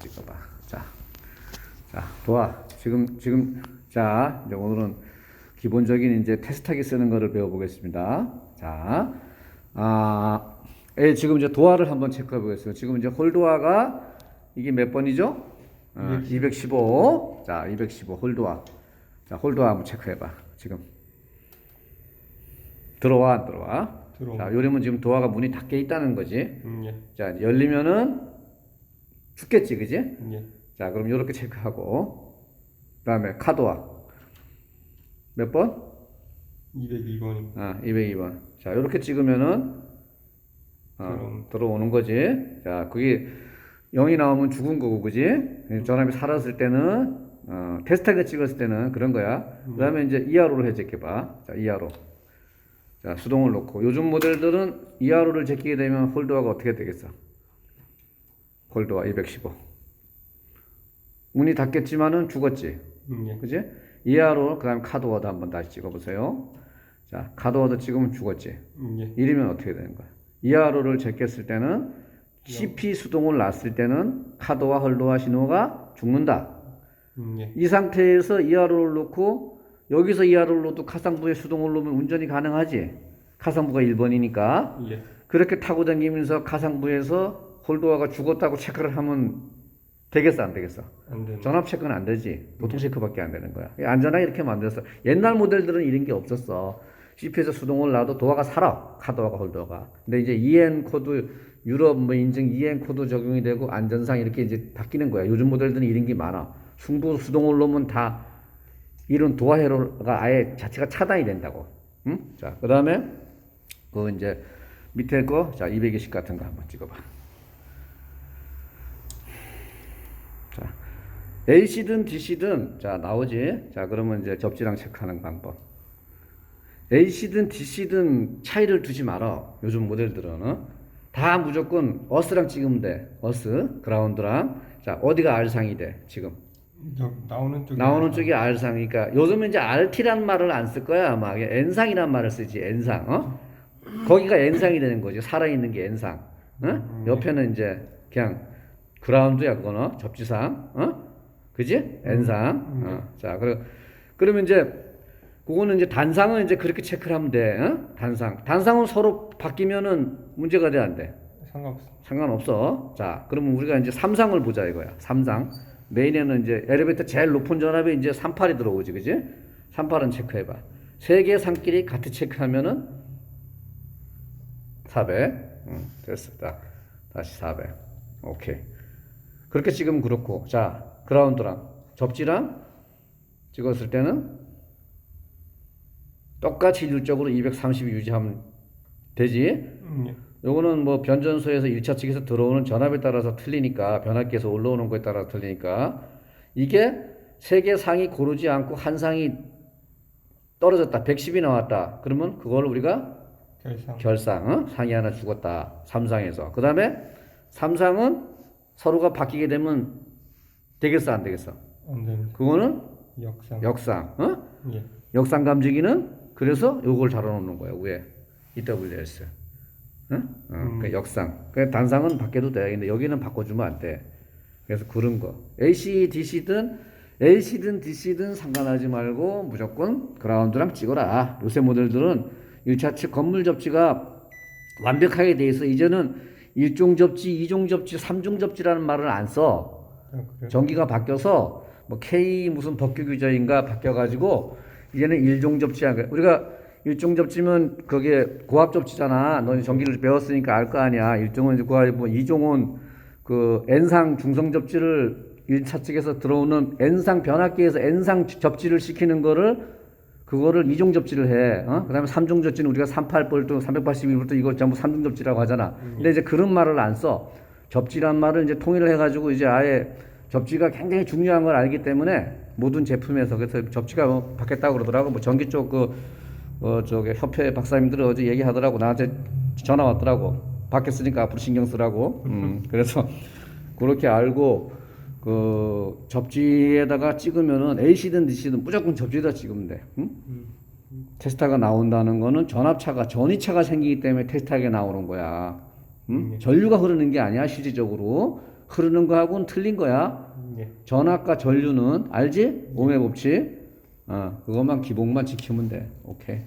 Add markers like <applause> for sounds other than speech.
찍어봐. 자, 자, 도와. 지금, 지금, 자, 이제 오늘은 기본적인 이제 테스트하기 쓰는 거를 배워보겠습니다. 자, 아, 예, 지금 이제 도화를 한번 체크해 보겠습니다. 지금 이제 홀도화가 이게 몇 번이죠? 어, 215. 자, 215 홀도화. 자, 홀도화 한번 체크해 봐. 지금. 들어와, 안 들어와? 들어오. 자, 요즘은 지금 도화가 문이 닫혀 있다는 거지. 음, 예. 자, 열리면은 죽겠지, 그지? 예. 자, 그럼 요렇게 체크하고, 그 다음에 카도화. 몇 번? 202번이 아, 202번. 자, 요렇게 찍으면은, 어, 들어온- 들어오는 거지. 자, 그게 0이 나오면 죽은 거고, 그지? 전압이 살았을 때는, 어, 테스트하게 찍었을 때는 그런 거야. 그 다음에 이제 이하로를 해제해봐. 자, 이하로. 자, 수동을 놓고. 요즘 모델들은 이하로를 제끼게 되면 홀드화가 어떻게 되겠어? 홀드화 215. 문이 닫겠지만은 죽었지. 음, 예. 그지? 이하로, 그 다음에 카드워드 한번 다시 찍어보세요. 자, 카드워드 찍으면 죽었지. 음, 예. 이러면 어떻게 되는 거야? 이하로를 제꼈을 때는 CP 수동을 놨을 때는 카드와 헐도와 신호가 죽는다. 음, 예. 이 상태에서 이하로를 놓고 여기서 이하로를 놓고 카상부에 수동을 놓으면 운전이 가능하지. 카상부가 1번이니까. 예. 그렇게 타고 다니면서 카상부에서 홀도화가 죽었다고 체크를 하면 되겠어 안 되겠어? 안. 전압 체크는 안 되지. 보통 체크밖에 안 되는 거야. 안전하게 이렇게 만들었어. 옛날 모델들은 이런 게 없었어. CP에서 수동을 놔도 도화가 살아. 카도화가 홀더가. 근데 이제 EN 코드 유럽 뭐 인증 EN 코드 적용이 되고 안전상 이렇게 이제 바뀌는 거야. 요즘 모델들은 이런 게 많아. 승부 수동을 놓으면 다 이런 도화 회로가 아예 자체가 차단이 된다고. 응? 자, 그다음에 그 이제 밑에 거 자, 220 같은 거 한번 찍어 봐. AC든 DC든 자 나오지. 자 그러면 이제 접지랑 체크하는 방법. AC든 DC든 차이를 두지 말아. 요즘 모델들은 어? 다 무조건 어스랑 찍으면 돼. 어스 그라운드랑 자 어디가 R상이 돼 지금 여, 나오는 쪽이 나오는 쪽이 R상이니까 요즘은 이제 RT란 말을 안 쓸 거야 아마 N상이란 말을 쓰지 N상 어? 거기가 N상이 되는 거지 살아있는 게 N상 어? 옆에는 이제 그냥 그라운드야 그거는 접지상 어? 그지 N상 어. 자 그러, 그러면 이제 그거는 이제 단상은 이제 그렇게 체크를 하면 돼 어? 단상 단상은 서로 바뀌면은 문제가 돼안 돼? 상관없어. 상관없어. 자, 그러면 우리가 이제 삼상을 보자 이거야. 삼상. 메인에는 이제 엘리베이터 제일 높은 전압에 이제 38이 들어오지, 그지? 38은 체크해 봐. 세 개의 상끼리 같이 체크하면은 400. 응, 됐어. 딱. 다시 400. 오케이. 그렇게 찍으면 그렇고. 자, 그라운드랑 접지랑 찍었을 때는 똑같이 일률적으로 230 유지하면 되지. 음, 예. 요거는 뭐 변전소에서 1차 측에서 들어오는 전압에 따라서 틀리니까 변압기에서 올라오는 거에 따라 틀리니까 이게 세 개 상이 고르지 않고 한 상이 떨어졌다. 110이 나왔다. 그러면 그걸 우리가 결상. 결상, 어? 상이 하나 죽었다. 삼상에서. 그 다음에 삼상은 서로가 바뀌게 되면 되겠어, 안 되겠어? 안 되는. 그거는 역상. 역상, 어? 예. 역상 감지기는 그래서 요걸 달아 놓는 거야, 위에. EWS. 응? 어, 그 역상. 그 단상은 바뀌어도 돼. 근데 여기는 바꿔주면 안 돼. 그래서 그런 거. AC, DC든 AC든 DC든 상관하지 말고 무조건 그라운드랑 찍어라. 요새 모델들은 1차 측 건물 접지가 완벽하게 돼 있어. 이제는 1종 접지, 2종 접지, 3종 접지라는 말을 안 써. 아. 전기가 바뀌어서 뭐 K 무슨 법규 규정인가 바뀌어가지고 이제는 일종 접지야. 우리가 일종 접지면 그게 고압 접지잖아. 너는 전기를 배웠으니까 알 거 아니야. 일종은 이제 고압이고 이종은 그 N상 중성 접지를 1차 측에서 들어오는 N상 변압기에서 N상 접지를 시키는 거를 그거를 이종 접지를 해. 어? 그다음에 삼종 접지는 우리가 38볼트, 381볼트 이거 전부 삼종 접지라고 하잖아. 근데 이제 그런 말을 안 써. 접지란 말을 이제 통일을 해가지고 이제 아예 접지가 굉장히 중요한 걸 알기 때문에 모든 제품에서 그래서 접지가 뭐 바뀌었다고 그러더라고. 뭐 전기 쪽그 어, 저기 협회 박사님들 어제 얘기하더라고. 나한테 전화 왔더라고. 바뀌었으니까 앞으로 신경 쓰라고. 음, <laughs> 그래서 그렇게 알고 그 접지에다가 찍으면은 A시든 DC든 무조건 접지에다 찍으면 돼. 응? 테스타가 나온다는 거는 전압차가 전이차가 생기기 때문에 테스타가 나오는 거야. 응? 전류가 흐르는 게 아니야 실질적으로. 흐르는 거하고는 틀린 거야. 예. 전압과 전류는 알지? 오음의 법칙. 어, 그것만 기본만 지키면 돼. 오케이.